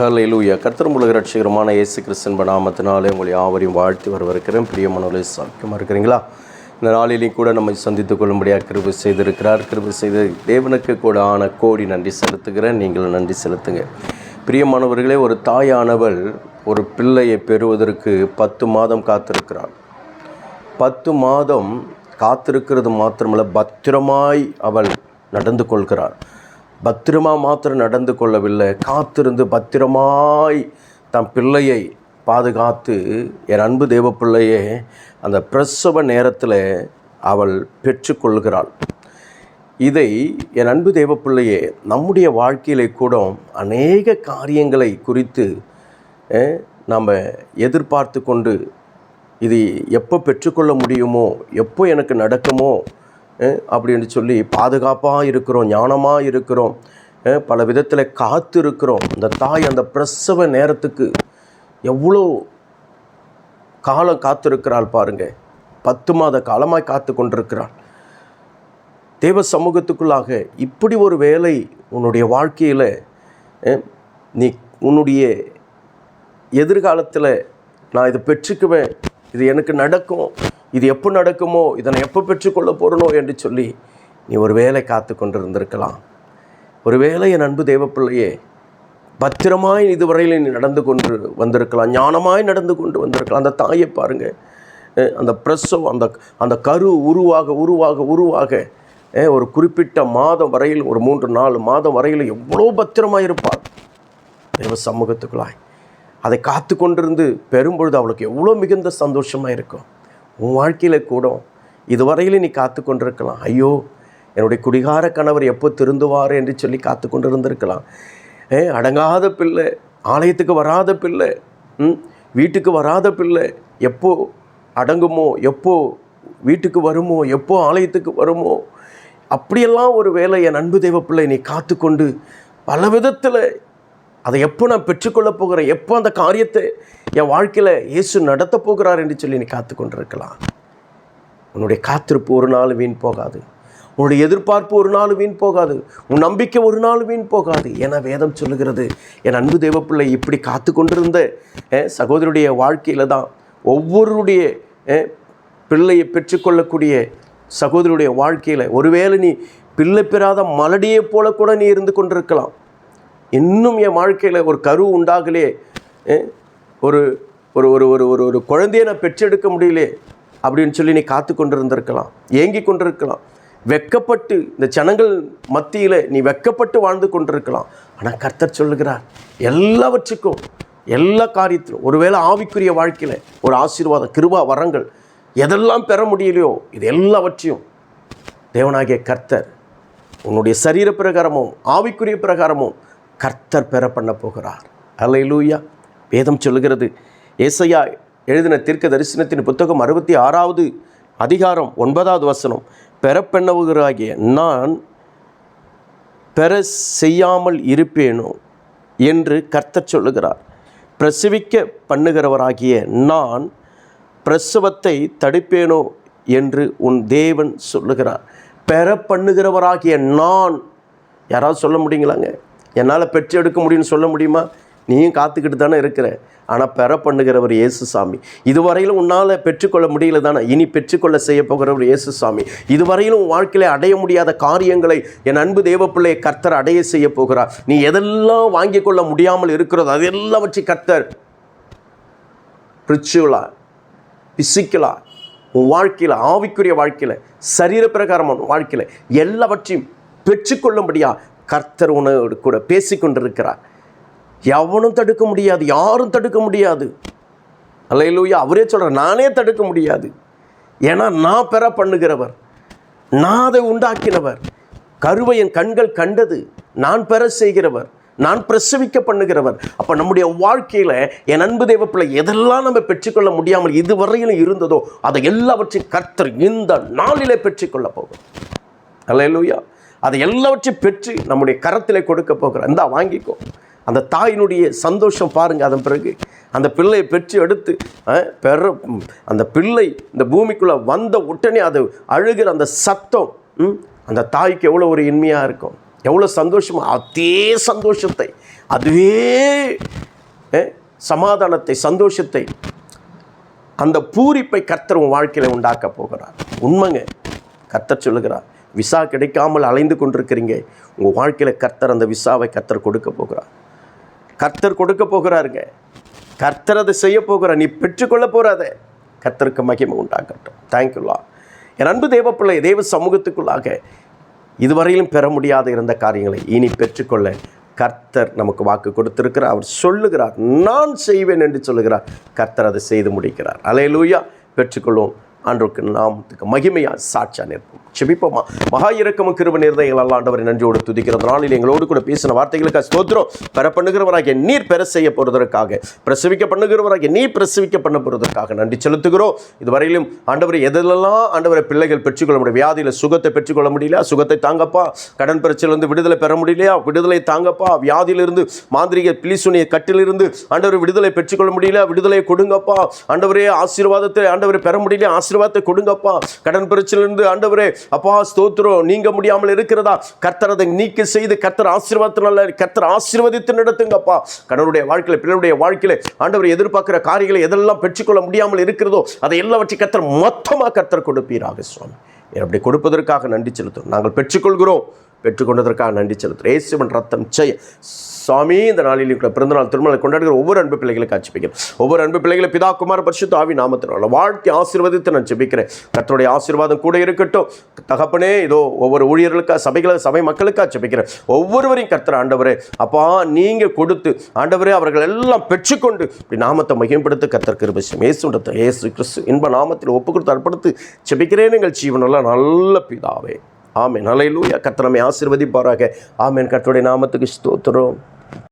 ஹalleluya கர்த்தர் முழுக இயேசு கிறிஸ்தன் நாமத்தினாலே உங்களை யாவரையும் வாழ்த்தி வரவிருக்கிறேன் பிரியமானவர்களே சாக்கியமாக இருக்கிறீங்களா? இந்த நாளிலையும் கூட நம்மை சந்தித்துக் கொள்ளும்படியாக கிருபை செய்திருக்கிறார். கிருபை செய்து தேவனுக்கு கூட ஆன கோடி நன்றி செலுத்துகிறேன். நீங்கள் நன்றி செலுத்துங்க. பிரியமானவர்களே ஒரு தாயானவள் ஒரு பிள்ளையை பெறுவதற்கு பத்து மாதம் காத்திருக்கிறாள். பத்து மாதம் காத்திருக்கிறது மாத்திரமல்ல பத்திரமாய் அவள் நடந்து கொள்கிறாள். பத்திரமா மாத்திரம் நடந்து கொள்ளவில்லை. காத்திருந்து பத்திரமாய் தம் பிள்ளையை பாதுகாத்து என் அன்பு தேவ பிள்ளையே அந்த பிரசவ நேரத்தில் அவள் பெற்றுக்கொள்கிறாள். இதை என் அன்பு தேவ பிள்ளையே நம்முடைய வாழ்க்கையிலே கூட அநேக காரியங்களை குறித்து நாம் எதிர்பார்த்து கொண்டு இது எப்போ பெற்றுக்கொள்ள முடியுமோ எப்போ எனக்கு நடக்குமோ அப்படின்னு சொல்லி பாதுகாப்பாக இருக்கிறோம் ஞானமாக இருக்கிறோம் பல விதத்தில் காத்து இருக்கிறோம். இந்த தாய் அந்த பிரசவ நேரத்துக்கு எவ்வளோ காலம் காத்திருக்கிறாள் பாருங்க. பத்து மாத காலமாய் காத்து கொண்டிருக்கிறாள். தேவ சமூகத்துக்குள்ளாக இப்படி ஒரு வேலை உன்னுடைய வாழ்க்கையில் நீ உன்னுடைய எதிர்காலத்தில் நான் இதை பெற்றுக்குவேன் இது எனக்கு நடக்கும் இது எப்போ நடக்குமோ இதனை எப்போ பெற்றுக்கொள்ள போகிறனோ என்று சொல்லி நீ ஒரு வேலை காத்து கொண்டிருந்திருக்கலாம். ஒரு வேலை என் அன்பு தேவப்பிள்ளையே பத்திரமாய் இதுவரையில் நீ நடந்து கொண்டு வந்திருக்கலாம் ஞானமாய் நடந்து கொண்டு வந்திருக்கலாம். அந்த தாயை பாருங்கள் அந்த பிரசவம் அந்த அந்த கரு உருவாக உருவாக உருவாக ஒரு குறிப்பிட்ட மாதம் வரையில் ஒரு மூன்று நாலு மாதம் வரையில் எவ்வளோ பத்திரமாக இருப்பாள். தேவ சமூகத்துக்குள்ளாய். அதை காத்து கொண்டிருந்து பெறும்பொழுது அவளுக்கு எவ்வளோ மிகுந்த சந்தோஷமாக இருக்கும். உன் வாழ்க்கையில் கூட இதுவரையில் நீ காத்து கொண்டிருக்கலாம். ஐயோ என்னுடைய குடிகார கணவர் எப்போ திருந்துவார் என்று சொல்லி காத்து கொண்டு இருந்திருக்கலாம் ஏ அடங்காத பிள்ளை ஆலயத்துக்கு வராத பிள்ளை ம் வீட்டுக்கு வராத பிள்ளை எப்போ அடங்குமோ எப்போ வீட்டுக்கு வருமோ எப்போ ஆலயத்துக்கு வருமோ அப்படியெல்லாம் ஒரு வேலை என் அன்பு தெய்வ பிள்ளை நீ காத்துக்கொண்டு பல விதத்தில் அதை எப்போ நான் பெற்றுக்கொள்ளப் போகிறேன்? எப்போ அந்த காரியத்தை என் வாழ்க்கையில் இயேசு நடத்த போகிறார் என்று சொல்லி நீ காத்து கொண்டிருக்கலாம் உன்னுடைய காத்திருப்பு ஒரு நாள் வீண் போகாது. உன்னுடைய எதிர்பார்ப்பு ஒரு நாள் வீண் போகாது. உன் நம்பிக்கை ஒரு நாள் வீண் போகாது. என வேதம் சொல்லுகிறது என் அன்பு தேவப்பிள்ளை இப்படி காத்து கொண்டிருந்த சகோதரருடைய வாழ்க்கையில் தான் ஒவ்வொருடைய பிள்ளையை பெற்றுக்கொள்ளக்கூடிய சகோதரருடைய வாழ்க்கையில் ஒருவேளை நீ பிள்ளை பெறாத மலடியைப் போல கூட நீ இருந்து கொண்டிருக்கலாம். இன்னும் என் வாழ்க்கையில் ஒரு கரு உண்டாகலே ஒரு ஒரு ஒரு ஒரு ஒரு ஒரு குழந்தையை நான் பெற்றெடுக்க முடியலே அப்படின்னு சொல்லி நீ காத்து கொண்டிருந்திருக்கலாம் ஏங்கி கொண்டிருக்கலாம். வெக்கப்பட்டு இந்த ஜனங்கள் மத்தியில் நீ வெக்கப்பட்டு வாழ்ந்து கொண்டிருக்கலாம். ஆனால் கர்த்தர் சொல்லுகிறார் எல்லாவற்றுக்கும் எல்லா காரியத்திலும் ஒருவேளை ஆவிக்குரிய வாழ்க்கையில் ஒரு ஆசீர்வாதம் கிருபா வரங்கள் எதெல்லாம் பெற முடியலையோ இது எல்லாவற்றையும் தேவனாகிய கர்த்தர் உன்னுடைய சரீர பிரகாரமும் ஆவிக்குரிய பிரகாரமும் கர்த்தர் பெற பண்ண போகிறார். அல்லேலூயா வேதம் சொல்லுகிறது. ஏசையா எழுதின தீர்க்க தரிசனத்தின் புத்தகம் அறுபத்தி ஆறாவது அதிகாரம் ஒன்பதாவது வசனம். பெறப்பெண்ணவுகிறாகிய நான் பெற செய்யாமல் இருப்பேனோ? என்று கர்த்தர் சொல்லுகிறார். பிரசவிக்க பண்ணுகிறவராகிய நான் பிரசவத்தை தடுப்பேனோ? என்று உன் தேவன் சொல்லுகிறார். பெற பண்ணுகிறவராகிய நான் யாராவது சொல்ல முடியுங்களாங்க? என்னால் பெற்றெடுக்க முடியும்னு சொல்ல முடியுமா? நீயும் காத்துக்கிட்டு தானே இருக்கிற. ஆனால் பெற பண்ணுகிறவர் இயேசு சாமி இதுவரையிலும் உன்னால் பெற்றுக்கொள்ள முடியல தானே? இனி பெற்றுக்கொள்ள செய்ய போகிறவர் இயேசு சாமி இதுவரையிலும் உன் வாழ்க்கையில அடைய முடியாத காரியங்களை என் அன்பு தேவப்பிள்ளையை கர்த்தர் அடைய செய்ய போகிறார். நீ எதெல்லாம் வாங்கிக் கொள்ள முடியாமல் இருக்கிறதோ அதெல்லாம் வச்சு கர்த்தர் ரிச்சுவலா பிசிக்கலா உன் வாழ்க்கையில் ஆவிக்குரிய வாழ்க்கையில் சரீர பிரகாரமான வாழ்க்கையில் எல்லாவற்றையும் பெற்றுக்கொள்ளும்படியா கர்த்தர் உனோடு கூட பேசிக்கொண்டிருக்கிறார். எவனும் தடுக்க முடியாது யாரும் தடுக்க முடியாது. அல்லையிலூயா அவரே சொல்கிறார் நானே தடுக்க முடியாது. ஏன்னா நான் பெற பண்ணுகிறவர் நான் அதை உண்டாக்கினவர். கருவை என் கண்கள் கண்டது நான் பெற செய்கிறவர் நான் பிரசவிக்க பண்ணுகிறவர். அப்போ நம்முடைய வாழ்க்கையில் என் அன்பு தேவப்பிள்ளை எதெல்லாம் நம்ம பெற்றுக்கொள்ள முடியாமல் இதுவரையிலும் இருந்ததோ அதை எல்லாவற்றையும் கர்த்தர் இந்த நாளிலே பெற்றுக்கொள்ள போகும் அல்லேலூயா அதை எல்லாவற்றையும் பெற்று நம்முடைய கரத்திலே கொடுக்க போகிறார். இந்தா வாங்கிக்கோ. அந்த தாயினுடைய சந்தோஷம் பாருங்க அதன் பிறகு. அந்த பிள்ளையை பெற்று எடுத்து பெற அந்த பிள்ளை இந்த பூமிக்குள்ளே வந்த உடனே அது அழுகிற அந்த சத்தம் ம், அந்த தாய்க்கு எவ்வளோ ஒரு இனிமையாக இருக்கும். எவ்வளோ சந்தோஷமாக அதே சந்தோஷத்தை அதுவே சமாதானத்தை சந்தோஷத்தை அந்த பூரிப்பை கர்த்தர் உன் வாழ்க்கையில் உண்டாக்க போகிறார். உண்மைங்க. கர்த்தர் சொல்லுகிறார் விசா கிடைக்காமல் அலைந்து கொண்டிருக்கிறீங்க. உங்கள் வாழ்க்கையில் கர்த்தர் அந்த விசாவை கர்த்தர் கொடுக்க போகிறார். கர்த்தர் கொடுக்க போகிறாருங்க. கர்த்தர் அதை செய்ய போகிறார். நீ பெற்றுக்கொள்ள போகிறாத கர்த்தருக்கு மகிமை உண்டாக்கட்டும் தேங்க்யூலா என் அன்பு தேவப்பிள்ளை தேவ சமூகத்துக்குள்ளாக இதுவரையிலும் பெற முடியாத இருந்த காரியங்களை இனி பெற்றுக்கொள்ள கர்த்தர் நமக்கு வாக்கு கொடுத்திருக்கிறார். அவர் சொல்லுகிறார் நான் செய்வேன் என்று சொல்லுகிறார். கர்த்தர் அதை செய்து முடிக்கிறார். அலையலூயா பெற்றுக்கொள்வோம். ஆண்டவருக்கு நாமத்துக்கு மகிமையா சாட்சியாக நிற்போம். செபிப்போமா? மகா இறக்கமும் கிருப நிர்ணயங்கள் ஆண்டவரை நன்றியோடு துதிக்கிறது நாளில் எங்களோடு கூட பேசின வார்த்தைகளுக்கு ஸ்தோத்திரம். பெற பண்ணுகிறவராகிய நீர் பெற செய்ய போகிறதற்காக பிரசவிக்க பண்ணுகிறவராகிய நீ பிரசவிக்க பண்ண போகிறதற்காக நன்றி செலுத்துகிறோம். இதுவரையிலும் ஆண்டவரை எதிலெல்லாம் ஆண்டவரை பிள்ளைகள் பெற்றுக்கொள்ள முடியும் வியாதியில் சுகத்தை பெற்றுக்கொள்ள முடியல சுகத்தை தாங்கப்பா. கடன் பிரச்சனையிலிருந்து விடுதலை பெற முடியலையா? விடுதலை தாங்கப்பா. வியாதியிலிருந்து மாந்திரிக பிலிசுனிய கட்டிலிருந்து ஆண்டவர் விடுதலை பெற்றுக்கொள்ள முடியல விடுதலை கொடுங்கப்பா. ஆண்டவரே ஆசீர்வாதத்தை ஆண்டவரை பெற முடியல ஆசீர்வாதத்தை கொடுங்கப்பா. கடன் பிரச்சனையிலிருந்து ஆண்டவரே அப்பா ஸ்தோத்திரம். நீங்க முடியாமல் இருக்கிறதா? கர்த்தர் அதை நீக்கி செய்து கர்த்தர் ஆசீர்வாதத்தினால கர்த்தர் ஆசீர்வதித்து நடத்துங்கப்பா. கடவுளுடைய வாழ்க்கையில் பிள்ளையுடைய வாழ்க்கையில ஆண்டவர் எதிர்பார்க்கிற காரியங்களை எதெல்லாம் பெற்றுக்கொள்ள முடியாமல் இருக்கிறதோ அதை எல்லாவற்றையும் கர்த்தர் மொத்தமாக கர்த்தர் கொடுப்பீராக சுவாமி. அப்படி கொடுப்பதற்காக நன்றி செலுத்தும் நாங்கள் பெற்றுக்கொள்கிறோம். பெற்றுக்கொண்டதற்காக நன்றி செலுத்துகிறேன் இயேசுவின் ரத்தம் செய்ய சுவாமி இந்த நாளில் கூட பிறந்தநாள் திருமலை கொண்டாடுகிற ஒவ்வொரு அன்பு பிள்ளைகளை காட்சிப்பிக்கிறேன் ஒவ்வொரு அன்பு பிள்ளைகளை பிதா குமார பரிசுத்த ஆவி நாமத்தினால வாழ்க்கை ஆசீர்வதித்து நான் ஜெபிக்கிறேன். கத்தருடைய ஆசீர்வாதம் கூட இருக்கட்டும். தகப்பனே இதோ ஒவ்வொரு ஊழியர்களுக்கா சபைகளை சபை மக்களுக்கா ஜெபிக்கிறேன். ஒவ்வொருவரையும் கர்த்தர் ஆண்டவரே அப்பா நீங்கள் கொடுத்து ஆண்டவரே அவர்கள் எல்லாம் பெற்றுக்கொண்டு இப்படி நாமத்தை மகிம்படுத்த கத்தர் கிருபசியம் இயேசுன்றத ஏசு கிறிஸ்து இன்ப நாமத்தில் ஒப்பு கொடுத்து அர்ப்பணித்து ஜெபிக்கிறேன் எங்கள் ஜீவனெல்லாம் நல்ல பிதாவே. ஆமேன். அலையிலூயா கர்த்தர் ஆசிர்வதிப்பாராக. ஆமேன். ஆமென் நாமத்துக்கு ஸ்தோத்திரம்.